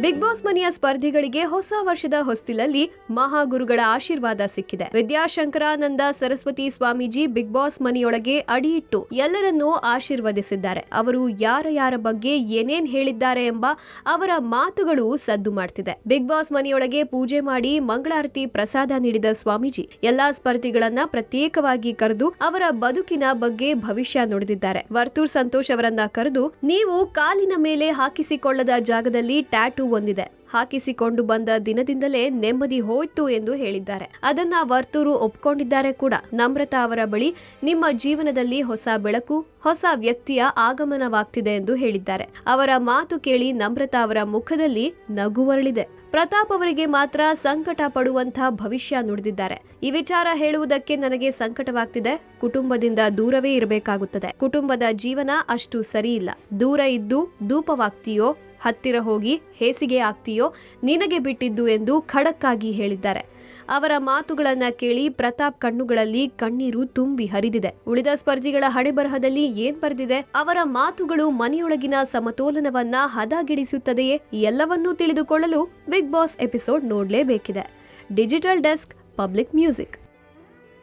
Big boss ಮನೆಯ ಸ್ಪರ್ಧಿಗಳಿಗೆ ಹೊಸ ವರ್ಷದ ಹೊಸ್ತಿಲಲ್ಲಿ ಮಹಾಗುರುಗಳ ಆಶೀರ್ವಾದ ಸಿಕ್ಕಿದೆ. ವಿದ್ಯಾಶಂಕರಾನಂದ ಸರಸ್ವತಿ ಸ್ವಾಮೀಜಿ ಬಿಗ್ ಬಾಸ್ ಮನೆಯೊಳಗೆ ಅಡಿಯಿಟ್ಟು ಎಲ್ಲರನ್ನೂ ಆಶೀರ್ವದಿಸಿದ್ದಾರೆ. ಅವರು ಯಾರ ಯಾರ ಬಗ್ಗೆ ಏನೇನ್ ಹೇಳಿದ್ದಾರೆ ಎಂಬ ಅವರ ಮಾತುಗಳು ಸದ್ದು ಮಾಡ್ತಿದೆ. ಬಿಗ್ ಬಾಸ್ ಮನೆಯೊಳಗೆ ಪೂಜೆ ಮಾಡಿ ಮಂಗಳಾರತಿ ಪ್ರಸಾದ ನೀಡಿದ ಸ್ವಾಮೀಜಿ ಎಲ್ಲಾ ಸ್ಪರ್ಧಿಗಳನ್ನ ಪ್ರತ್ಯೇಕವಾಗಿ ಕರೆದು ಅವರ ಬದುಕಿನ ಬಗ್ಗೆ ಭವಿಷ್ಯ ನುಡಿದಿದ್ದಾರೆ. ವರ್ತೂರ್ ಸಂತೋಷ್ ಅವರನ್ನ ಕರೆದು ನೀವು ಕಾಲಿನ ಮೇಲೆ ಹಾಕಿಸಿಕೊಳ್ಳದ ಜಾಗದಲ್ಲಿ ಟ್ಯಾಟೂ ಹೊಂದಿದೆ ಹಾಕಿಸಿಕೊಂಡು ಬಂದ ದಿನದಿಂದಲೇ ನೆಮ್ಮದಿ ಹೋಯ್ತು ಎಂದು ಹೇಳಿದ್ದಾರೆ. ಅದನ್ನ ವರ್ತೂರು ಒಪ್ಕೊಂಡಿದ್ದಾರೆ ಕೂಡ. ನಮ್ರತಾ ಅವರ ಬಳಿ ನಿಮ್ಮ ಜೀವನದಲ್ಲಿ ಹೊಸ ಬೆಳಕು, ಹೊಸ ವ್ಯಕ್ತಿಯ ಆಗಮನವಾಗ್ತಿದೆ ಎಂದು ಹೇಳಿದ್ದಾರೆ. ಅವರ ಮಾತು ಕೇಳಿ ನಮ್ರತಾ ಅವರ ಮುಖದಲ್ಲಿ ನಗುವರಳಿದೆ. ಪ್ರತಾಪ್ ಅವರಿಗೆ ಮಾತ್ರ ಸಂಕಟ ಪಡುವಂತಹ ಭವಿಷ್ಯ ನುಡಿದಿದ್ದಾರೆ. ಈ ವಿಚಾರ ಹೇಳುವುದಕ್ಕೆ ನನಗೆ ಸಂಕಟವಾಗ್ತಿದೆ. ಕುಟುಂಬದಿಂದ ದೂರವೇ ಇರಬೇಕಾಗುತ್ತದೆ. ಕುಟುಂಬದ ಜೀವನ ಅಷ್ಟು ಸರಿಯಿಲ್ಲ. ದೂರ ಇದ್ದು ಧೂಪವಾಗ್ತೀಯೋ ಹತ್ತಿರ ಹೋಗಿ ಹೇಸಿಗೆ ಆಗ್ತೀಯೋ ನಿನಗೆ ಬಿಟ್ಟಿದ್ದು ಎಂದು ಖಡಕ್ಕಾಗಿ ಹೇಳಿದ್ದಾರೆ. ಅವರ ಮಾತುಗಳನ್ನ ಕೇಳಿ ಪ್ರತಾಪ್ ಕಣ್ಣುಗಳಲ್ಲಿ ಕಣ್ಣೀರು ತುಂಬಿ ಹರಿದಿದೆ. ಉಳಿದ ಸ್ಪರ್ಧಿಗಳ ಹಣೆಬರಹದಲ್ಲಿ ಏನ್ ಬರೆದಿದೆ? ಅವರ ಮಾತುಗಳು ಮನೆಯೊಳಗಿನ ಸಮತೋಲನವನ್ನ ಹದಗೆಡಿಸುತ್ತದೆಯೇ? ಎಲ್ಲವನ್ನೂ ತಿಳಿದುಕೊಳ್ಳಲು big Boss episode ನೋಡಲೇಬೇಕಿದೆ. Digital desk, Public Music.